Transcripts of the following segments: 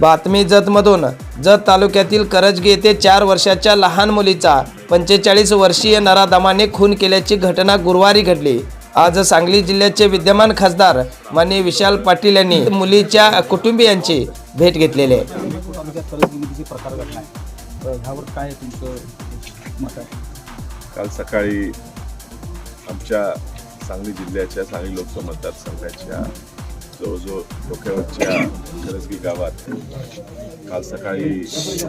बातमी जतमधून. जत तालुक्यातील करजगी येथे चार वर्षाच्या लहान मुलीचा पंचेचाळीस वर्षीय नराधमाने खून केल्याची घटना गुरुवारी घडली. आज सांगली जिल्ह्याचे विद्यमान खासदार माननीय विशाल पाटील यांनी मुलीच्या कुटुंबियांची भेट घेतलेली आहे? काल सकाळी आमच्या सांगली जिल्ह्याच्या सांगली लोकसभा मतदारसंघाच्या जवळजवळ डोक्यावरच्या करजगी गावात काल सकाळी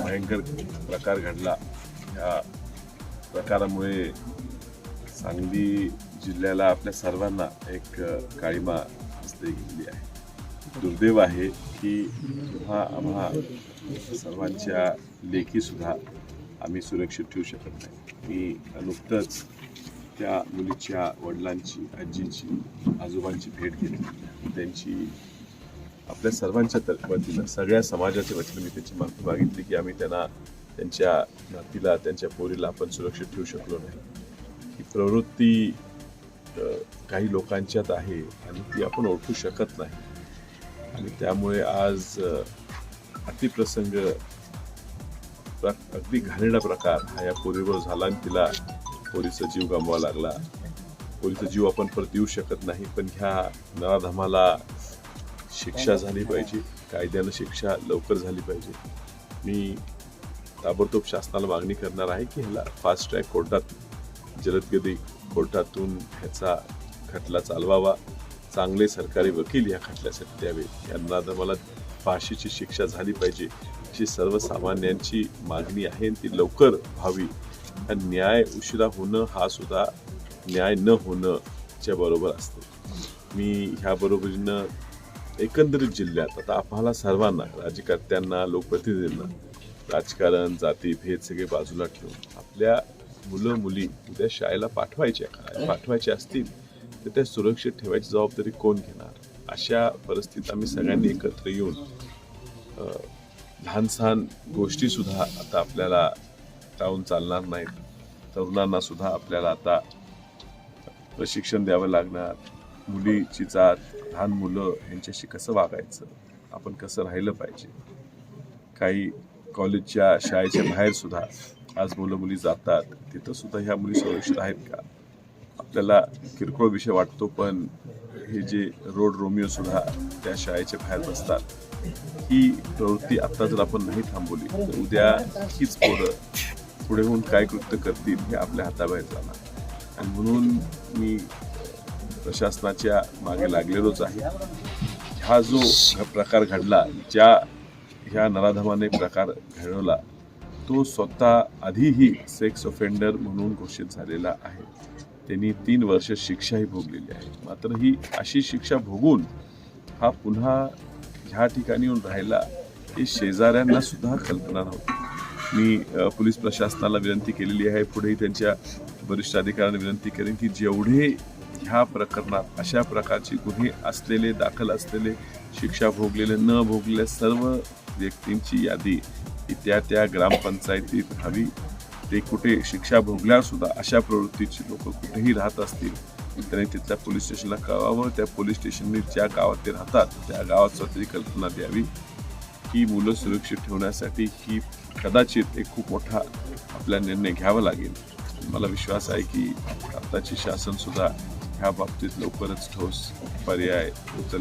भयंकर प्रकार घडला. ह्या प्रकारामुळे सांगली जिल्ह्याला आपल्या सर्वांना एक काळीमा हस्ते गेलेली आहे. दुर्दैव आहे की हा आम्हा सर्वांच्या लेखीसुद्धा आम्ही सुरक्षित ठेवू शकत नाही. मी नुकतंच त्या मुलीच्या वडिलांची आजींची आजोबांची भेट घेतली. त्यांची आपल्या सर्वांच्या वतीनं सगळ्या समाजाच्या वतीनं मी त्यांची माफी मागितली की आम्ही त्यांना त्यांच्या नातीला त्यांच्या पोरीला आपण सुरक्षित ठेवू शकलो नाही. ही प्रवृत्ती काही लोकांच्यात आहे आणि ती आपण ओळखू शकत नाही. आणि त्यामुळे आज अतिप्रसंग प्र- अगदी घाणेडा प्रकार हा या पोरीवर झाला आणि तिला पोरीचा जीव गमवावा लागला. पोरीचा जीव आपण परत देऊ शकत नाही पण ह्या नराधमाला शिक्षा झाली पाहिजे. कायद्यानं शिक्षा लवकर झाली पाहिजे. मी ताबडतोब शासनाला मागणी करणार आहे की ह्याला फास्ट ट्रॅक कोर्टात जलदगती कोर्टातून ह्याचा खटला चालवावा. चांगले सरकारी वकील या खटल्यासाठी द्यावे. यांना तर मला फाशीची शिक्षा झाली पाहिजे. अशी सर्वसामान्यांची मागणी आहे ती लवकर व्हावी. हा न्याय उशिरा होणं हा सुद्धा न्याय न होणं च्या बरोबर असतो. मी ह्या बरोबरीनं एकंदरीत जिल्ह्यात आता आम्हाला सर्वांना राज्यकर्त्यांना लोकप्रतिनिधींना राजकारण जाती भेद सगळे बाजूला ठेवून आपल्या मुलं मुली उद्या शाळेला पाठवायच्या का? पाठवायच्या असतील तर त्या सुरक्षित ठेवायची जबाबदारी कोण घेणार? अशा परिस्थितीत आम्ही सगळ्यांनी एकत्र येऊन लहान सहान गोष्टीसुद्धा आता आपल्याला टाळून चालणार नाहीत. तरुणांना सुद्धा आपल्याला आता प्रशिक्षण द्यावं लागणार. मुलीची जात लहान मुलं यांच्याशी कसं वागायचं? आपण कसं राहिलं पाहिजे? काही कॉलेजच्या शाळेच्या बाहेर सुद्धा आज मुलं मुली जातात. तिथं सुद्धा ह्या मुली सुरक्षित आहेत का? आपल्याला किरकोळ विषय वाटतो पण हे जे रोड रोमिओ सुद्धा त्या शाळेच्या बाहेर बसतात ही प्रवृत्ती आता जर आपण नाही थांबवली तर उद्या हीच पोरं पुढे होऊन काय कृत्य करतील हे आपल्या हाताबाहेर जाणार. आणि म्हणून मी प्रशासनाच्या मागे लागलेलोच आहे. हा जो प्रकार घडला ज्या ह्या नराधमाने प्रकार घडवला तो स्वतः आधीही सेक्स ऑफेंडर म्हणून घोषित झालेला आहे. त्यांनी तीन वर्ष शिक्षाही भोगलेली आहे. मात्र ही अशी शिक्षा भोगून हा पुन्हा ह्या ठिकाणी येऊन राहिला हे शेजाऱ्यांना सुद्धा कल्पना नव्हती. मी पोलीस प्रशासनाला विनंती केलेली आहे. पुढेही त्यांच्या वरिष्ठ अधिकाऱ्यांना विनंती करेन की जेवढे ह्या प्रकरणात अशा प्रकारचे गुन्हे असलेले दाखल असलेले शिक्षा भोगलेले न भोगलेल्या सर्व व्यक्तींची यादी ही त्या त्या ग्रामपंचायतीत हवी. ते कुठे शिक्षा भोगल्यासुद्धा अशा प्रवृत्तीची लोक कुठेही राहत असतील त्यांनी तिथल्या पोलीस स्टेशनला कळवावं. त्या पोलीस स्टेशनने ज्या गावात ते राहतात त्या गावात स्वतःची कल्पना द्यावी. ही मुलं सुरक्षित ठेवण्यासाठी ही कदाचित एक खूप मोठा आपला निर्णय घ्यावा लागेल. मला विश्वास आहे की आताची शासन सुद्धा ह्या बाबतीत लवकरच ठोस पर्याय उचल